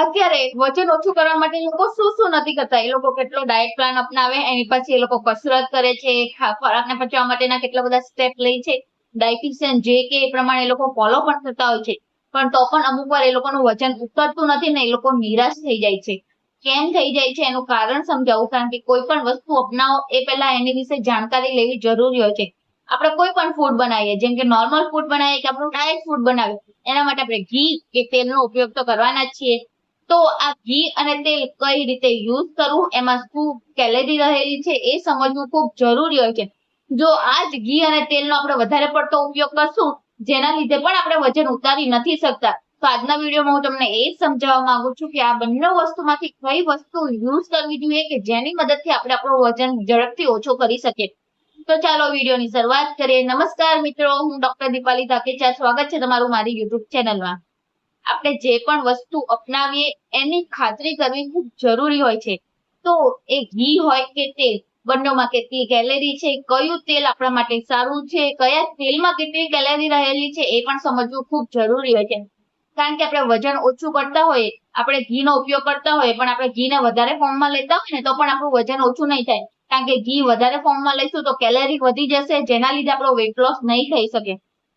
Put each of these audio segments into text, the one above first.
અત્યારે વજન ઓછું કરવા માટે લોકો શું શું નથી કરતા? એ લોકો કેટલો ડાયટ પ્લાન અપનાવે, એની પછી એ લોકો કસરત કરે છે ખોરાકને પચવા માટેના કેટલા બધા સ્ટેપ લે છે. ડાયટિશિયન જે કે એ પ્રમાણે એ લોકો ફોલો પણ થતા હોય છે. પણ તો પણ અમુક વાર એ લોકોનું વજન ઉતરતું નથી ને એ લોકો નિરાશ થઈ જાય છે. કેમ થઈ જાય છે એનું કારણ સમજાવું, કારણ કે કોઈ પણ વસ્તુ અપનાવો એ પહેલા એની વિશે જાણકારી લેવી જરૂરી હોય છે. આપણે કોઈ પણ ફૂડ બનાવીએ, જેમ કે નોર્મલ ફૂડ બનાવીએ કે આપણું ડાયટ ફૂડ બનાવીએ એના માટે આપણે ઘી કે તેલનો ઉપયોગ તો કરવાના જ છીએ. તો આ ઘી અને તેલ કઈ રીતે યુઝ કરવું, એમાં શું કેલેરી રહેલી છે એ સમજવું ખૂબ જરૂરી હોય છે. જો આ જ ઘી અને તેલનો આપણે વધારે પડતો ઉપયોગ કરશું, જેના લીધે પણ આપણે વજન ઉતારી નથી શકતા. તો આજના વિડીયોમાં હું તમને એ સમજાવવા માંગુ છું કે આ બંને વસ્તુમાંથી કઈ વસ્તુ યુઝ કરવી જોઈએ કે જેની મદદથી આપણે આપણું વજન ઝડપથી ઓછો કરી શકીએ. તો ચાલો વિડીયોની શરૂઆત કરીએ. નમસ્કાર મિત્રો, હું ડોક્ટર દીપાલી ધાકેચા. સ્વાગત છે તમારું મારી યુટ્યુબ ચેનલમાં આપણે જે પણ વસ્તુ અપનાવીએ, એની ખાતરી કરવી ખૂબ જરૂરી હોય છે. તો એ ઘી હોય કે તેલ, બંનેમાં કેટલી કેલેરી છે, કયું તેલ આપણા માટે સારું છે, કયા તેલમાં કેટલી કેલેરી રહેલી છે, એ પણ સમજવું ખૂબ જરૂરી હોય છે. કારણ કે આપણે વજન ઓછું કરતા હોઈએ, આપણે ઘીનો ઉપયોગ કરતા હોઈએ, પણ આપણે ઘીને વધારે ફોર્મમાં લેતા હોય ને, તો પણ આપણું વજન ઓછું નહીં થાય. કારણ કે ઘી વધારે ફોર્મમાં લઈશું તો કેલેરી વધી જશે, જેના લીધે આપણો વેટ લોસ નહીં થઈ શકે.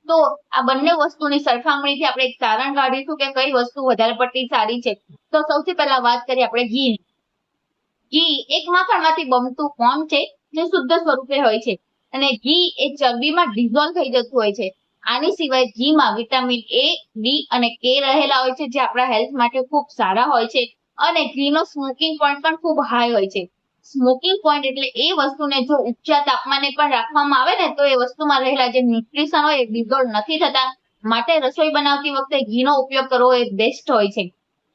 તો આ બંને વસ્તુની સરખામણીથી આપણે એક તારણ કાઢીશું કે કઈ વસ્તુ વધારે પડતી સારી છે. તો સૌથી પહેલા વાત કરીએ આપણે ઘી ઘી એક માખણમાંથી બનતું ફોર્મ છે? જે શુદ્ધ સ્વરૂપે હોય છે. અને ઘી એ ચરબીમાં ડિઝોલ્વ થઈ જતું હોય છે. આની સિવાય ઘીમાં વિટામિન એ બી અને કે રહેલા હોય છે, જે આપણા હેલ્થ માટે ખૂબ સારા હોય છે. અને ઘીનો સ્મોકિંગ પોઈન્ટ પણ ખૂબ હાઈ હોય છે. સ્મોકિંગ પોઈન્ટ એટલે એ વસ્તુને જો ઊંચા તાપમાને પણ રાખવામાં આવે ને, તો એ વસ્તુમાં રહેલા જે ન્યુટ્રિશન હોય એ ડિઝોલ્વ નથી થતા. માટે રસોઈ બનાવતી વખતે ઘીનો ઉપયોગ કરવો એ બેસ્ટ હોય છે.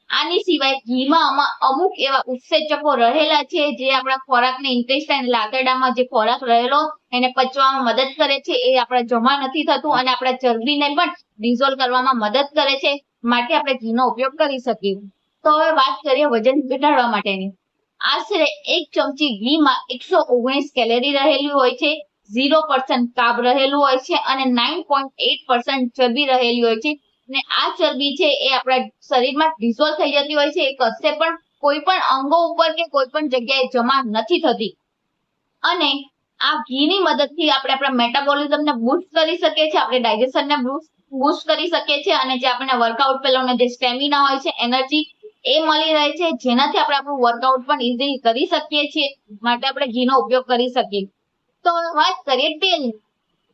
આની સિવાય ઘીમાં અમુક એવા ઉત્સેચકો રહેલા છે, જે આપણા ખોરાકને ઇન્ટેસ્ટાઇન આંતરડામાં જે ખોરાક રહેલો એને પચવામાં મદદ કરે છે, એ આપણા જમા નથી થતું અને આપણા ચરબીને પણ ડિઝોલ્વ કરવામાં મદદ કરે છે. માટે આપણે ઘીનો ઉપયોગ કરી શકીએ. તો હવે વાત કરીએ વજન ઘટાડવા માટેની. આશરે એક ચમચી ઘીમાં એકસો ઓગણીસ કેલેરી રહેલી હોય છે, ઝીરો પર્સન્ટ કાબ રહેલું હોય છે અને નાઇન પોઈન્ટ એટ પર્સન્ટ ચરબી રહેલી હોય છે. અને આ ચરબી છે એ આપણા શરીરમાં ડિઝોલ્વ થઈ જતી હોય છે, એ કશે પણ કોઈ પણ અંગો ઉપર કે કોઈ પણ જગ્યાએ જમા નથી થતી. અને આ ઘીની મદદથી આપણે આપણા મેટાબોલિઝમને બૂસ્ટ કરી શકીએ છીએ, આપણે ડાયજેશનને બૂસ્ટ કરી શકીએ છીએ અને જે આપણને વર્કઆઉટ પહેલાનો જે સ્ટેમિના હોય છે એનર્જી એ મળી રહે છે. જેનાથી આપણે આપણું વર્કઆઉટ પણ ઇઝીલી કરી શકીએ છીએ. માટે આપણે ઘીનો ઉપયોગ કરી શકીએ. તો વાત કરીએ તેલની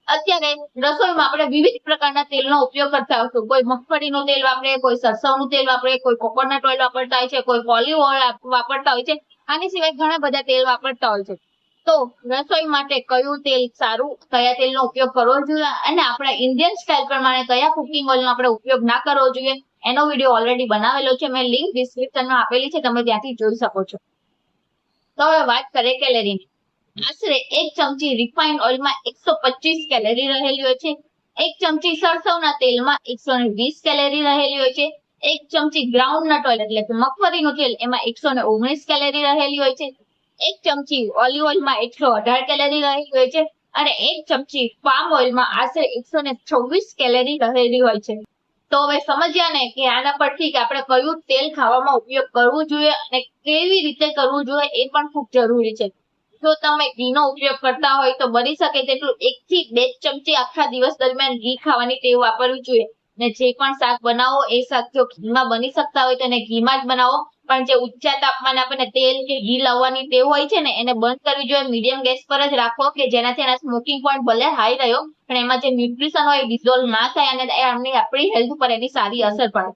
અત્યારે રસોઈમાં આપણે વિવિધ પ્રકારના તેલનો ઉપયોગ કરતા હોઈશું કોઈ મગફળીનું તેલ વાપરે કોઈ સરસવનું તેલ વાપરે કોઈ કોકોનટ ઓઇલ વાપરતા હોય છે, કોઈ ઓલિવ ઓઇલ વાપરતા હોય છે. આની સિવાય ઘણા બધા તેલ વાપરતા હોય છે. તો રસોઈ માટે કયું તેલ સારું, કયા તેલનો ઉપયોગ કરવો જોઈએ અને આપણા ઇન્ડિયન સ્ટાઇલ પ્રમાણે કયા કુકિંગ ઓઇલનો આપણે ઉપયોગ ના કરવો જોઈએ, એનો વીડિયો ઓલરેડી બનાવેલો છે, મેં લિંક ડિસ્ક્રિપ્શનમાં આપેલી છે, તમે ત્યાંથી જોઈ શકો છો. તો હવે વાત કરીએ કેલેરીની આશરે એક ચમચી રિફાઇન્ડ ઓઇલમાં એકસો પચીસ કેલેરી રહેલી હોય છે, એક ચમચી સરસવના તેલમાં એકસો વીસ કેલેરી રહેલી હોય છે, એક ચમચી ગ્રાઉન્ડ નટ ઓઇલ એટલે કે મગફળીનું તેલ, એમાં એકસો ઓગણીસ કેલેરી રહેલી હોય છે એક ચમચી ઓલિવ ઓઇલમાં એકસો અઢાર કેલરી રહેલી હોય છે અને એક ચમચી પામ ઓઇલમાં આશરે એકસો ને છવ્વીસ કેલેરી રહેલી હોય છે. તો હવે સમજ્યા ને કે આના પરથી કે આપણે કયું તેલ ખાવામાં ઉપયોગ કરવું જોઈએ અને કેવી રીતે કરવું જોઈએ એ પણ ખૂબ જરૂરી છે. જો તમે ઘીનો ઉપયોગ કરતા હોય તો બની શકે તેટલું એક થી બે ચમચી આખા દિવસ દરમિયાન ઘી ખાવાની ટેવ વાપરવી જોઈએ. ને જે પણ શાક બનાવો, એ શાક જો ઘીમાં બની શકતા હોય તો એને ઘીમાં જ બનાવો. પણ જે ઊંચા તાપમાને આપણને તેલ કે ઘી લાવવાની ટેવ હોય છે ને, એને બંધ કરવી જોઈએ. મીડિયમ ગેસ પર જ રાખો કે જેનાથી એના સ્મોકિંગ પોઈન્ટ ભલે હાઈ રહ્યો, પણ એમાં જે ન્યુટ્રિશન હોય ડિઝોલ્વ ના થાય અને એમની આપણી હેલ્થ ઉપર એની સારી અસર પડે.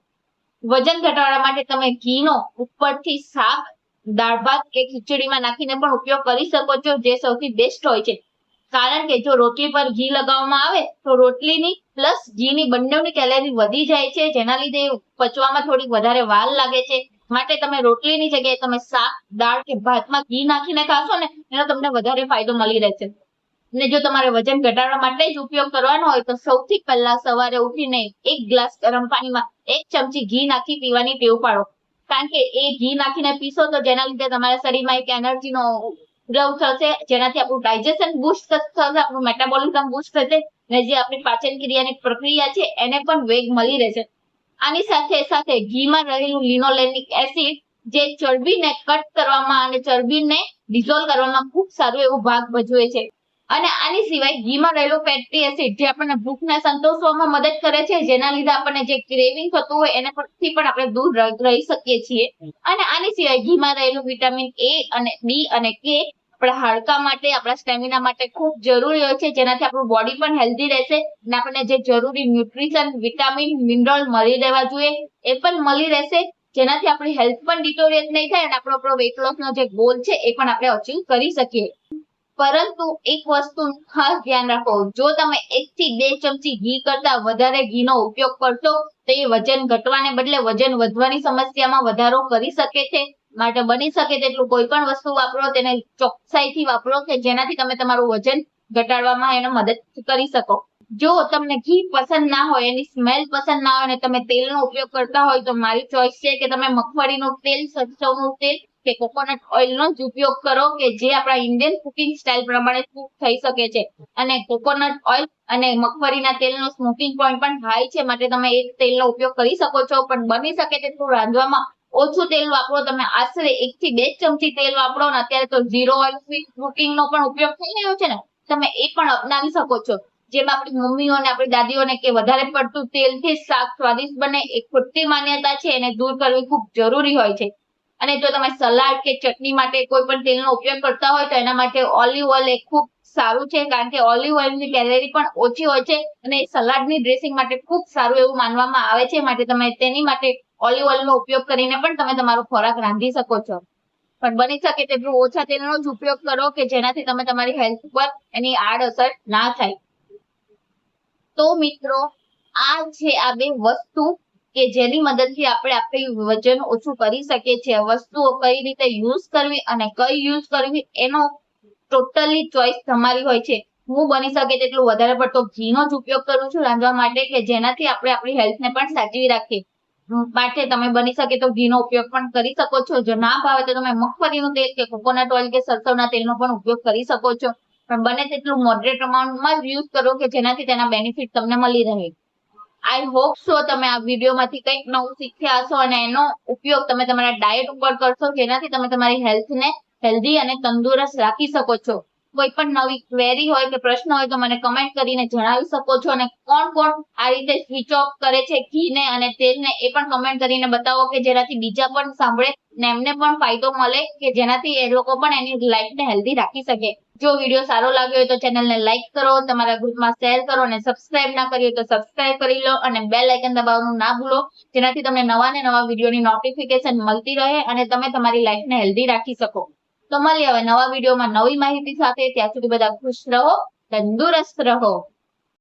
વજન ઘટાડવા માટે તમે ઘીનો ઉપરથી શાક, દાળ ભાત કે ખીચડીમાં નાખીને પણ ઉપયોગ કરી શકો છો, જે સૌથી બેસ્ટ હોય છે. કારણ કે જો રોટલી પર ઘી લગાવવામાં આવે, તો રોટલીની પ્લસ ઘીની બંનેની કેલેરી વધી જાય છે, જેના લીધે પચવામાં થોડીક વધારે વાર લાગે છે. માટે તમે રોટલીની જગ્યાએ તમે શાક, દાળ કે ભાતમાં ઘી નાખીને ખાશો ને, એનો તમને વધારે ફાયદો મળી રહેશે. ને જો તમારે વજન ઘટાડવા માટે જ ઉપયોગ કરવાનો હોય, તો સૌથી પહેલા સવારે ઉઠીને એક ગ્લાસ ગરમ પાણીમાં એક ચમચી ઘી નાખી પીવાની ટેવ પાડો. કારણ કે એ ઘી નાખીને પીશો તો જેના લીધે તમારા શરીરમાં એક એનર્જીનો ગ્રહ થશે જેનાથી આપણું ડાયજેશન બુસ્ટ થશે આપણું મેટાબોલિઝમ બુસ્ટ થશે અને જે આપણી પાચન ક્રિયાની પ્રક્રિયા છે, એને પણ વેગ મળી રહેશે. આની સાથે સાથે ઘીમાં રહેલું લિનોલેનિક એસિડ, જે ચરબીને કટ કરવામાં અને ચરબીને ડિઝોલ્વ કરવામાં ખૂબ સારો એવો ભાગ ભજવે છે. અને આની સિવાય ઘીમાં રહેલું ફેટી એસિડ જે આપણને ભૂખને સંતોષવામાં મદદ કરે છે, જેના લીધે આપણને જે ક્રેવિંગ થતું હોય, એના પરથી પણ આપણે દૂર રહી શકીએ છીએ. અને આની સિવાય ઘીમાં રહેલું વિટામિન એ અને બી અને કે આપણા હાડકા માટે, આપણા સ્ટેમિના માટે ખૂબ જરૂરી હોય છે, જેનાથી આપણું બોડી પણ હેલ્ધી રહેશે અને આપણને જે જરૂરી ન્યુટ્રિશન વિટામિન મિનરલ મળી રહેવા જોઈએ, એ પણ મળી રહેશે, જેનાથી આપણી હેલ્થ પણ ડિટોરિયેટ નહીં થાય અને આપણો આપણો વેટ નો જે ગોલ છે, એ પણ આપણે અચીવ કરી શકીએ. પરંતુ એક વસ્તુ ખાસ ધ્યાન રાખો, જો તમે એક થી બે ચમચી ઘી કરતા વધારે ઘીનો ઉપયોગ કરશો, તો એ વજન ઘટવાને બદલે વજન વધવાની સમસ્યામાં વધારો કરી શકે છે. માટે બની શકે તેટલું કોઈ પણ વસ્તુ વાપરો, તેને ચોકસાઈથી વાપરો કે જેનાથી તમે તમારું વજન ઘટાડવામાં એનો મદદ કરી શકો. જો તમને ઘી પસંદ ના હોય, એની સ્મેલ પસંદ ના હોય અને તમે તેલનો ઉપયોગ કરતા હોય, તો મારી ચોઈસ છે કે તમે મગફળીનું તેલ, સરસવનું તેલ કે કોકોનટ ઓઇલનો જ ઉપયોગ કરો કે જે આપણા ઇન્ડિયન કુકિંગ સ્ટાઇલ પ્રમાણે કુક થઈ શકે છે. અને કોકોનટ ઓઇલ અને મગફળીના તેલનો સ્મોકિંગ પોઈન્ટ પણ હાઈ છે, માટે તમે એ તેલનો ઉપયોગ કરી શકો છો, પણ બની શકે તેટલું રાંધવામાં ઓછું તેલ વાપરો, તમે આશરે એક થી બે ચમચી તેલ વાપરો ને અત્યારે તો ઝીરો ઓઇલ કુકિંગ નો પણ ઉપયોગ થઈ રહ્યો છે ને, તમે એ પણ અપનાવી શકો છો. જેમાં આપણી મમ્મીઓ અને આપણી દાદીઓને કે વધારે પડતું તેલથી શાક સ્વાદિષ્ટ બને, એ ખોટી માન્યતા છે, એને દૂર કરવી ખૂબ જરૂરી હોય છે. અને જો તમે સલાડ કે ચટણી માટે કોઈ પણ તેલનો ઉપયોગ કરતા હોય તો એના માટે ઓલિવ ઓઇલ એ ખૂબ સારું છે, કારણ કે ઓલિવ ઓઇલની કેલેરી પણ ઓછી હોય છે અને સલાડની ડ્રેસિંગ માટે ખૂબ સારું એવું માનવામાં આવે છે, માટે તમે તેની માટે ઓલિવ ઓઇલનો ઉપયોગ કરીને પણ તમે તમારો ખોરાક રાંધી શકો છો. પણ બની શકે તેટલું ઓછા તેલનો જ ઉપયોગ કરો કે જેનાથી તમે તમારી હેલ્થ પર એની આડઅસર ના થાય. તો મિત્રો, આ છે આ બે વસ્તુ કે જેની મદદથી આપણે આપણી વજન ઓછું કરી શકીએ છીએ. વસ્તુઓ કઈ રીતે યુઝ કરવી અને કઈ યુઝ કરવી એનો ટોટલી ચોઈસ તમારી હોય છે. હું બની શકે તેટલું વધારે પડતો ઘીનો જ ઉપયોગ કરું છું રાંધવા માટે કે જેનાથી આપણે આપણી હેલ્થને પણ સાચવી રાખીએ. માટે તમે બની શકે તો ઘીનો ઉપયોગ પણ કરી શકો છો. જો ના ભાવે તો તમે મગફળીનું તેલ કે કોકોનટ ઓઇલ કે સરસવના તેલનો પણ ઉપયોગ કરી શકો છો. પણ બને તેટલું મોડરેટ અમાઉન્ટમાં જ યુઝ કરો કે જેનાથી તેના બેનિફિટ તમને મળી રહે. આઈ હોપ સો તમે આ વિડીયોમાંથી કંઈક નવું શીખ્યા હશો અને એનો ઉપયોગ તમે તમારા ડાયટ ઉપર કરશો જેનાથી તમે તમારી હેલ્થને હેલ્ધી અને તંદુરસ્ત રાખી શકો છો. કોઈ પણ નવી ક્વેરી હોય કે પ્રશ્ન હોય તો મને કમેન્ટ કરીને જણાવી શકો છો અને કોણ કોણ આ રીતે સ્વિચ ઓફ કરે છે ઘીને અને તેલને એ પણ કમેન્ટ કરીને બતાવો કે જેનાથી બીજા પણ સાંભળે ને એમને પણ ફાયદો મળે કે જેનાથી એ લોકો પણ એની લાઈફને હેલ્ધી રાખી શકે. જો વીડિયો સારો લાગ્યો હોય તો ચેનલને લાઈક કરો, તમારા ગ્રુપમાં શેર કરો અને સબસ્ક્રાઇબ ના કરી હોય તો સબસ્ક્રાઇબ કરી લો અને બેલ આઇકન દબાવવાનું ના ભૂલો. જેનાથી તમને નવા ને નવા વિડીયોની નોટિફિકેશન મળતી રહે અને તમે તમારી લાઈફને હેલ્ધી રાખી શકો. તો મળીએ હવે નવા વિડીયોમાં નવી માહિતી સાથે. ત્યાં સુધી બધા ખુશ રહો, તંદુરસ્ત રહો.